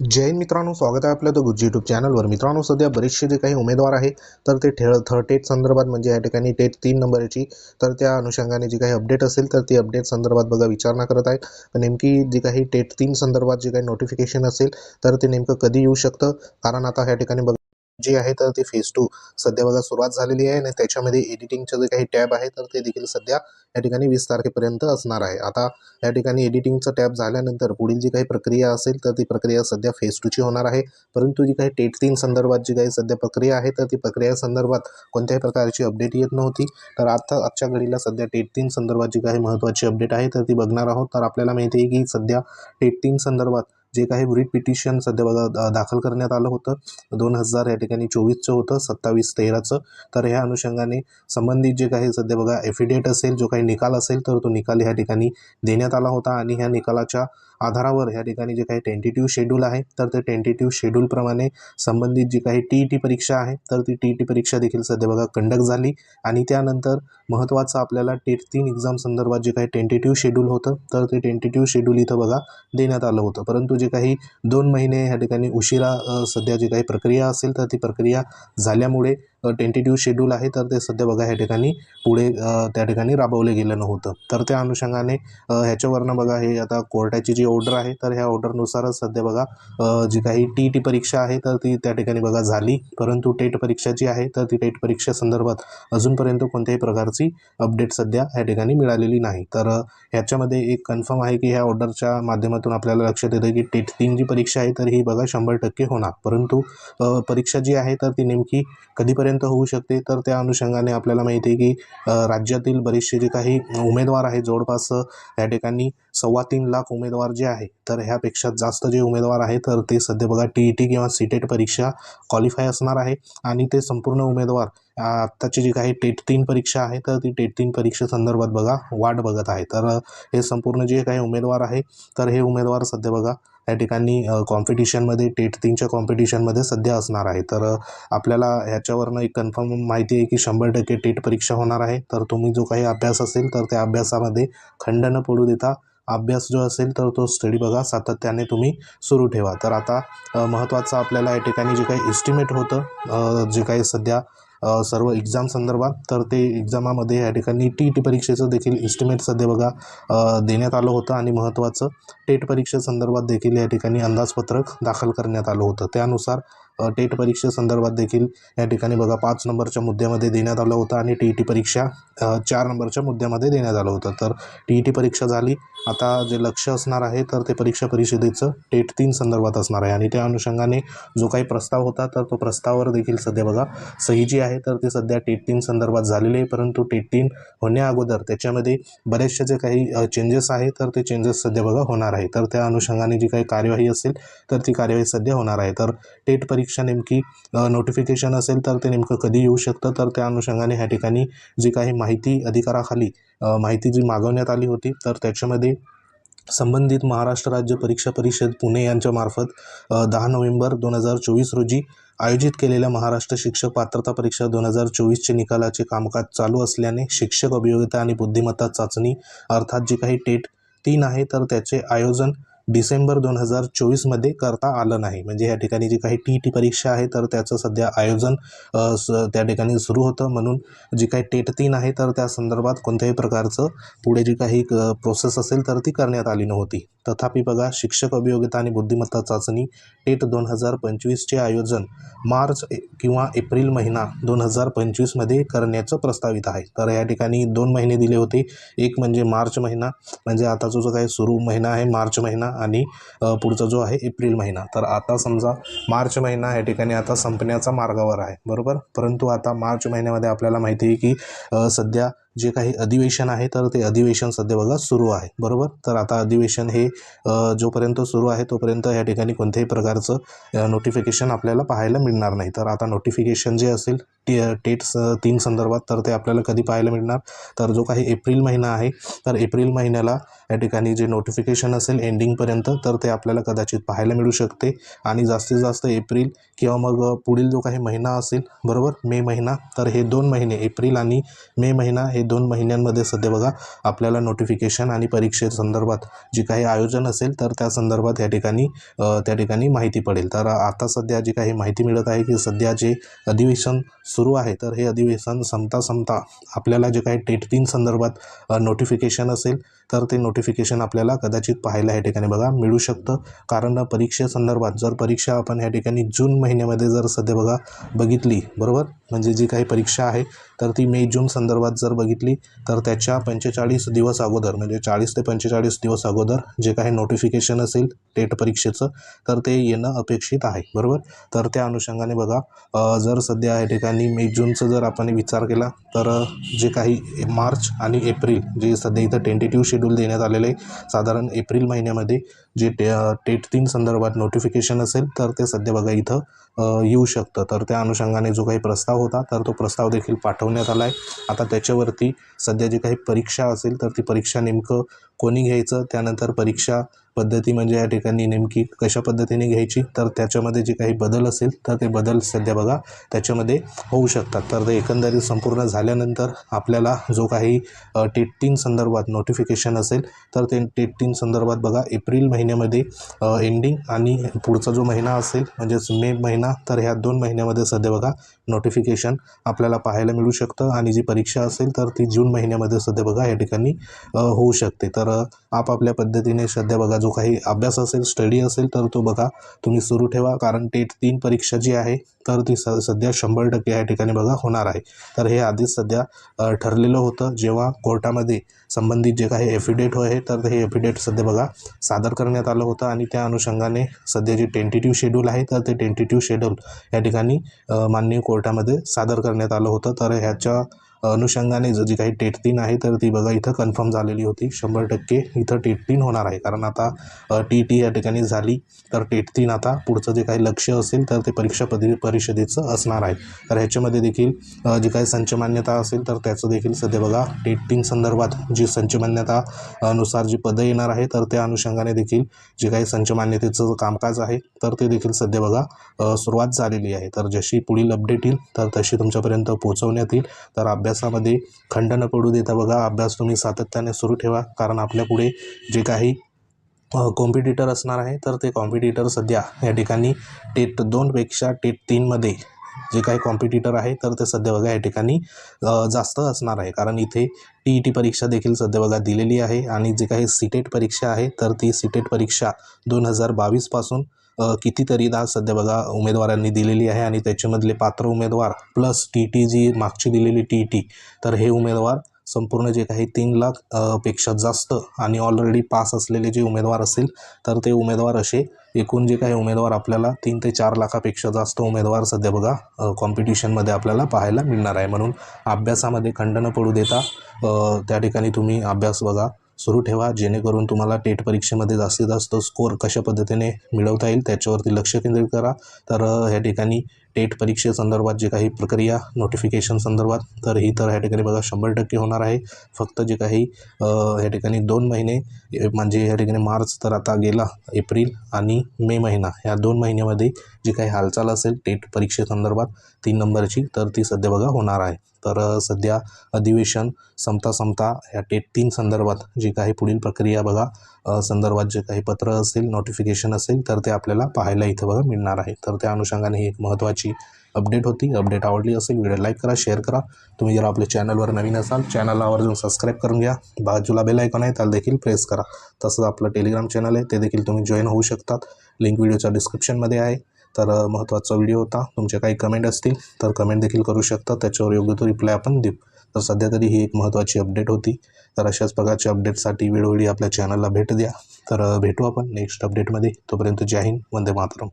जैन मित्रांनो स्वागत आहे आपल्या द गुज यूट्यूब चॅनलवर मित्रांनो सध्या बरेचसे जे काही उमेदवार आहे तर ते ठेळ थर्ड टेट संदर्भात म्हणजे या ठिकाणी टेट तीन नंबरची तर त्या अनुषंगाने जी काही अपडेट असेल तर ती अपडेट संदर्भात बघा विचारणा करत आहेत. नेमकी जी काही टेट तीन संदर्भात जे काही नोटिफिकेशन असेल तर ते नेमकं कधी येऊ शकतं? कारण आता ह्या ठिकाणी बघा जे आहे तर ते फेज टू सध्या बघा सुरुवात झालेली आहे आणि त्याच्यामध्ये एडिटिंगचं जे काही टॅब आहे तर ते देखील सध्या या ठिकाणी वीस तारखेपर्यंत असणार आहे. आता या ठिकाणी एडिटिंगचं टॅब झाल्यानंतर पुढील जी काही प्रक्रिया असेल तर ती प्रक्रिया सध्या फेज टूची होणार आहे. परंतु जी काही टेट तीन संदर्भात जी काही सध्या प्रक्रिया आहे तर ती प्रक्रिया संदर्भात कोणत्याही प्रकारची अपडेट येत नव्हती. तर आता आजच्या घडीला सध्या टेट तीन संदर्भात जी काही महत्त्वाची अपडेट आहे तर ती बघणार आहोत. तर आपल्याला माहिती आहे की सध्या टेट तीन संदर्भात जे काही रिट पिटिशन सध्या बघा दाखल करण्यात आलं होतं दोन हजार या ठिकाणी चोवीसचं होतं सत्तावीस तेराचं. तर ह्या अनुषंगाने संबंधित जे काही सध्या बघा एफिडेट असेल जो काही निकाल असेल तर तो निकाल ह्या ठिकाणी देण्यात आला होता आणि ह्या निकालाच्या आधारावर ह्या ठिकाणी जे काही टेंटेटिव्ह शेड्यूल आहे तर ते टेंटेटिव्ह शेड्यूलप्रमाणे संबंधित जी काही टी ई टी परीक्षा आहे तर ती टी ई टी परीक्षा देखील सध्या बघा कंडक्ट झाली. आणि त्यानंतर महत्त्वाचं आपल्याला टेट तीन एक्झाम संदर्भात जे काही टेंटेटिव्ह शेड्यूल होतं तर ते टेंटेटिव्ह शेड्यूल इथं बघा देण्यात आलं होतं. परंतु जे काही दोन महिने ह्या ठिकाणी उशिरा सध्या जी काही प्रक्रिया असेल तर ती प्रक्रिया झाल्यामुळे टेंटेटिव्ह शेड्यूल आहे तर ते सध्या बघा ह्या ठिकाणी पुढे त्या ठिकाणी राबवलं गेलं नव्हतं. तर त्या अनुषंगाने ह्याच्यावरनं बघा हे आता कोर्टाची जी ऑर्डर आहे तर ह्या ऑर्डरनुसारच सध्या बघा जी काही टी टी परीक्षा आहे तर ती त्या ठिकाणी बघा झाली. परंतु टेट परीक्षा जी आहे तर ती टेट परीक्षा संदर्भात अजूनपर्यंत कोणत्याही प्रकारची अपडेट सध्या ह्या ठिकाणी मिळालेली नाही. तर ह्याच्यामध्ये एक कन्फर्म आहे की ह्या ऑर्डरच्या माध्यमातून आपल्याला लक्षात येतं की टेट तीन जी परीक्षा आहे तर ही बघा शंभर टक्के होणार. परंतु परीक्षा जी आहे तर ती नेमकी कधीपर्यंत होऊ शकते तर त्या अनुषंगाने आपल्याला माहिती आहे की राज्यातील बरेचसे जे काही उमेदवार आहे जवळपास या ठिकाणी सव्वा तीन लाख उमेदवार जे आहे तर ह्यापेक्षा जास्त जे उमेदवार आहे तर ते सध्या बघा टी ई टी किंवा सी टेट परीक्षा क्वालिफाय असणार आहे आणि ते संपूर्ण उमेदवार आत्ताची जी काही टेट तीन परीक्षा आहे तर ती टेट तीन परीक्षे संदर्भात बघा वाट बघत आहे. तर हे संपूर्ण जे काही उमेदवार आहे तर हे उमेदवार सध्या बघा या ठिकाणी कॉम्पिटिशनमध्ये टेट तीनच्या कॉम्पिटिशनमध्ये सध्या असणार आहे. तर आपल्याला ह्याच्यावरनं एक कन्फर्म माहिती आहे की शंभर टक्के टेट परीक्षा होणार आहे. तर तुम्ही जो काही अभ्यास असेल तर त्या अभ्यासामध्ये खंड न पडू देता. अभ्यास जो असेल तर तो स्टडी बघा. सातत्याने तुम्ही सुरू ठेवा. तर आता महत्त्वाचं आपल्याला या ठिकाणी जे काही एस्टिमेट होतं जे काही सध्या सर्व एक्झाम संदर्भात. तर ते एक्झामामध्ये या ठिकाणी टी ई टी परीक्षेचं देखील एस्टिमेट सध्या बघा देण्यात आलं होतं आणि महत्त्वाचं टेट परीक्षेसंदर्भात देखील या ठिकाणी अंदाजपत्रक दाखल करण्यात आलं होतं. त्यानुसार टेट परीक्षेसंदर्भात देखील या ठिकाणी बघा पाच नंबरच्या मुद्द्यामध्ये देण्यात आलं होतं आणि टी ई टी परीक्षा चार नंबरच्या मुद्द्यामध्ये देण्यात आलं होतं. तर टी ई टी परीक्षा झाली. आता जे लक्ष असणार आहे तर ते परीक्षा परिषदेचं टेट तीन संदर्भात असणार आहे. आणि त्या अनुषंगाने जो काही प्रस्ताव होता तर तो प्रस्तावावर देखील सध्या बघा सही जी आहे तर ते सध्या टेट तीन संदर्भात झालेली आहे. परंतु टेट तीन होण्या अगोदर त्याच्यामध्ये बरेचसे जे काही चेंजेस आहे तर ते चेंजेस सध्या बघा होणार आहे. तर त्या अनुषंगाने जी काही कार्यवाही असेल तर ती कार्यवाही सध्या होणार आहे. तर टेट परीक्षा नेमकी नोटिफिकेशन असेल तर ते नेमकं कधी येऊ शकतं? तर त्या अनुषंगाने ह्या ठिकाणी जी काही माहिती अधिकाराखाली माहिती जी मागवण्यात आली होती तर त्याच्यामध्ये संबंधित महाराष्ट्र राज्य परीक्षा परिषद पुणे यांच्यामार्फत दहा नोव्हेंबर दोन हजार चोवीस रोजी आयोजित केलेल्या महाराष्ट्र शिक्षक पात्रता परीक्षा दोन हजार चोवीसचे निकालाचे कामकाज चालू असल्याने शिक्षक अभियोगिता आणि बुद्धिमत्ता चाचणी अर्थात जी काही टेट तीन आहे तर त्याचे आयोजन डिसेंबर दोन हजार चोवीसमध्ये करता आलं नाही. म्हणजे या ठिकाणी जी काही टी टी परीक्षा आहे तर त्याचं सध्या आयोजन स त्या ठिकाणी सुरू होतं. म्हणून जी काही टेट तीन आहे तर त्या संदर्भात कोणत्याही प्रकारचं पुढे जी काही प्रोसेस असेल तर ती करण्यात आली नव्हती. तथापि बघा शिक्षक अभियोग्यता आणि बुद्धिमत्ता चाचणी टेट दोन हजार पंचवीसचे आयोजन मार्च ए- किंवा एप्रिल महिना दोन हजार पंचवीसमध्ये करण्याचं प्रस्तावित आहे. तर या ठिकाणी दोन महिने दिले होते. एक म्हणजे मार्च महिना म्हणजे आताचा जो काही सुरू महिना आहे मार्च महिना आणि पुढचा जो आहे एप्रिल महिना. तर आता समजा मार्च महिना या ठिकाणी आता संपण्याचा मार्गावर आहे. बरोबर? परंतु आता मार्च महिन्यामध्ये आपल्याला माहिती आहे की सध्या जे काही अधिवेशन आहे तर ते अधिवेशन सध्या बघा सुरू आहे. बरोबर? तर आता अधिवेशन हे जोपर्यंत सुरू आहे तोपर्यंत या ठिकाणी कोणत्याही प्रकारचं नोटिफिकेशन आपल्याला पाहायला मिळणार नाही. तर आता नोटिफिकेशन जे असेल टी टेट स तीन संदर्भात तर ते आपल्याला कधी पाहायला मिळणार? तर जो काही एप्रिल महिना आहे तर एप्रिल महिन्याला या ठिकाणी जे नोटिफिकेशन असेल एंडिंगपर्यंत तर ते आपल्याला कदाचित पाहायला मिळू शकते. आणि जास्तीत जास्त एप्रिल किंवा मग पुढील जो काही महिना असेल बरोबर? मे महिना तर हे दोन महिने एप्रिल आणि मे महिना हे दोन महिन्यांमध्ये सध्या बघा आपल्याला नोटिफिकेशन आणि परीक्षेसंदर्भात जे काही आयोजन असेल तर त्या संदर्भात या ठिकाणी त्या ठिकाणी माहिती पडेल. तर आता सध्या जी काही माहिती मिळत आहे की सध्या जे अधिवेशन सुरू आहे तर हे अधिवेशन संपता संपता आपल्याला जे काही टेट तीन संदर्भात नोटिफिकेशन असेल तर ते नोटिफिकेशन आपल्याला कदाचित पाहायला या ठिकाणी बघा मिळू शकतं. कारण परीक्षेसंदर्भात जर परीक्षा आपण या ठिकाणी जून महिन्यामध्ये जर सध्या बघा बघितली बरोबर? म्हणजे जी काही परीक्षा आहे तर ती मे जून संदर्भात जर बघितली तर त्याच्या पंचेचाळीस दिवस अगोदर म्हणजे चाळीस ते पंचेचाळीस दिवस अगोदर जे काही नोटिफिकेशन असेल टेट परीक्षेचं तर ते येणं अपेक्षित आहे बरोबर? तर त्या अनुषंगाने बघा जर सध्या या ठिकाणी मे जूनचं जर आपण विचार केला तर जे काही मार्च आणि एप्रिल जे सध्या इथं टेंटेटिव्ह शेड्यूल देण्यात आलेलं आहे. साधारण एप्रिल महिन्यामध्ये जे टे टेट तीन संदर्भात नोटिफिकेशन असेल तर ते सध्या बघा इथं येऊ शकतं. तर त्या अनुषंगाने जो काही प्रस्ताव होता तर तो प्रस्ताव देखील पाठवण्यात आला आहे आता त्याच्यावरती सध्या जी काही परीक्षा असेल तर ती परीक्षा नेमकं कोणी घ्यायचं? त्यानंतर परीक्षा पद्धती म्हणजे या ठिकाणी नेमकी कशा पद्धतीने घ्यायची तर त्याच्यामध्ये जे काही बदल असेल तर ते बदल सध्या बघा त्याच्यामध्ये होऊ शकतात. तर ते एकंदरीत संपूर्ण झाल्यानंतर आपल्याला जो काही अ, संदर्भात नोटिफिकेशन असेल तर ते टेट संदर्भात बघा एप्रिल महिन्यामध्ये एंडिंग आणि पुढचा जो महिना असेल म्हणजेच मे महिना तर ह्या दोन महिन्यामध्ये सध्या बघा नोटिफिकेशन आपल्याला पाहायला मिळू शकतं आणि जी परीक्षा असेल तर ती जून महिन्यामध्ये सध्या बघा या ठिकाणी होऊ शकते. तर आपापल्या पद्धतीने सध्या बघा जो काही अभ्यास असेल स्टडी असेल तर तो बघा. तुम्ही सुरू ठेवा कारण टेट तीन परीक्षा जी आहे तर ती स सध्या शंभर टक्के या ठिकाणी बघा होणार आहे. तर हे आधीच सध्या ठरलेलं होतं. जेव्हा कोर्टामध्ये संबंधित जे काही एफिडेट आहे तर हे एफिडेट सध्या बघा सादर करण्यात आलं होतं. आणि त्या अनुषंगाने सध्या जे टेंटेटिव्ह शेड्यूल आहे तर ते टेंटेटिव्ह शेड्यूल या ठिकाणी माननीय कोर्टामध्ये सादर करण्यात आलं होतं. तर ह्याच्या अनुषंगाने जी काही टेट तीन आहे तर ती बघा इथं कन्फर्म झालेली होती. शंभर टक्के इथं टेट तीन होणार आहे. कारण आता टी टी या ठिकाणी झाली तर टेट तीन आता पुढचं जे काही लक्ष असेल तर ते परीक्षा पदवी परिषदेचं असणार आहे. तर ह्याच्यामध्ये देखील जी काही संचमान्यता असेल तर त्याचं देखील सध्या बघा टेट तीन संदर्भात जी संचमान्यता नुसार जी पदं येणार आहे तर त्या अनुषंगाने देखील जे काही संचमान्यतेचं कामकाज आहे तर ते देखील सध्या बघा सुरुवात झालेली आहे. तर जशी पुढील अपडेट येईल तर तशी तुमच्यापर्यंत पोहोचवण्यात येईल. तर अभ्यासामध्ये खंड न पडू देता बघा. अभ्यास तुम्ही सातत्याने सुरू ठेवा. कारण आपल्या पुढे जे काही कॉम्पिटिटर असणार आहे तर ते कॉम्पिटिटर सध्या या ठिकाणी टेट दोनपेक्षा टेट तीनमध्ये जे काही कॉम्पिटिटर आहे तर ते सध्या बघा या ठिकाणी जास्त असणार आहे. कारण इथे टी ई टी परीक्षा देखील सध्या बघा दिलेली आहे. आणि जे काही सीटेट परीक्षा आहे तर ती सीटेट परीक्षा दोन हजार बावीसपासून कितीतरीदा सध्या बघा उमेदवारांनी दिलेली आहे आणि त्याच्यामधले पात्र उमेदवार प्लस टी टी जी मागची दिलेली टी टी तर हे उमेदवार संपूर्ण जे काही तीन लाखपेक्षा जास्त आणि ऑलरेडी पास असलेले जे उमेदवार असेल तर ते उमेदवार असे एकूण जे काही उमेदवार आपल्याला तीन ते चार लाखापेक्षा जास्त उमेदवार सध्या बघा कॉम्पिटिशनमध्ये आपल्याला पाहायला मिळणार आहे. म्हणून अभ्यासामध्ये खंड न पडू देता त्या ठिकाणी तुम्ही अभ्यास बघा. सुरू ठेवा. जेणेकरून तुम्हाला टेट परीक्षेमध्ये जास्तीत जास्त स्कोअर कशा पद्धतीने मिळवता येईल त्याच्यावरती लक्ष केंद्रित करा. तर ह्या ठिकाणी टेट परीक्षेसंदर्भात जे काही प्रक्रिया नोटिफिकेशन संदर्भात तर ही तर ह्या ठिकाणी बघा शंभर टक्के होणार आहे. फक्त जे काही ह्या ठिकाणी दोन महिने म्हणजे ह्या ठिकाणी मार्च तर आता गेला एप्रिल आणि मे महिना ह्या दोन महिन्यामध्ये जी काही हालचाल असेल टेट परीक्षेसंदर्भात तीन नंबरची तर ती सध्या बघा होणार आहे. तर सध्या अधिवेशन संपता संपता ह्या टेट तीन संदर्भात जी काही पुढील प्रक्रिया बघा संदर्भात जे काही पत्र असेल नोटिफिकेशन असेल तर ते आपल्याला पाहायला इथं बघा मिळणार आहे. तर त्या अनुषंगाने ही एक महत्त्वाची अपडेट होती. अपडेट आवडली असेल व्हिडिओ लाईक करा शेअर करा. तुम्ही जर आपल्या चॅनलवर नवीन असाल चॅनलला आवर्जून सबस्क्राईब करून घ्या. बाजूला बेल आहे त्याला देखील प्रेस करा. तसंच आपलं टेलिग्राम चॅनल आहे ते देखील तुम्ही जॉईन होऊ शकतात. लिंक व्हिडिओच्या डिस्क्रिप्शनमध्ये आहे. तर महत्त्वाचा व्हिडिओ होता. तुमचे काही कमेंट असतील तर कमेंट देखील करू शकता. त्याच्यावर योग्य तो रिप्लाय आपण देऊ. तर सध्या तरी ही एक महत्त्वाची अपडेट होती. तर अशाच प्रकारच्या अपडेटसाठी वेळोवेळी आपल्या चॅनलला भेट द्या. तर भेटू आपण नेक्स्ट अपडेटमध्ये तोपर्यंत जय हिंद वंदे मातरम.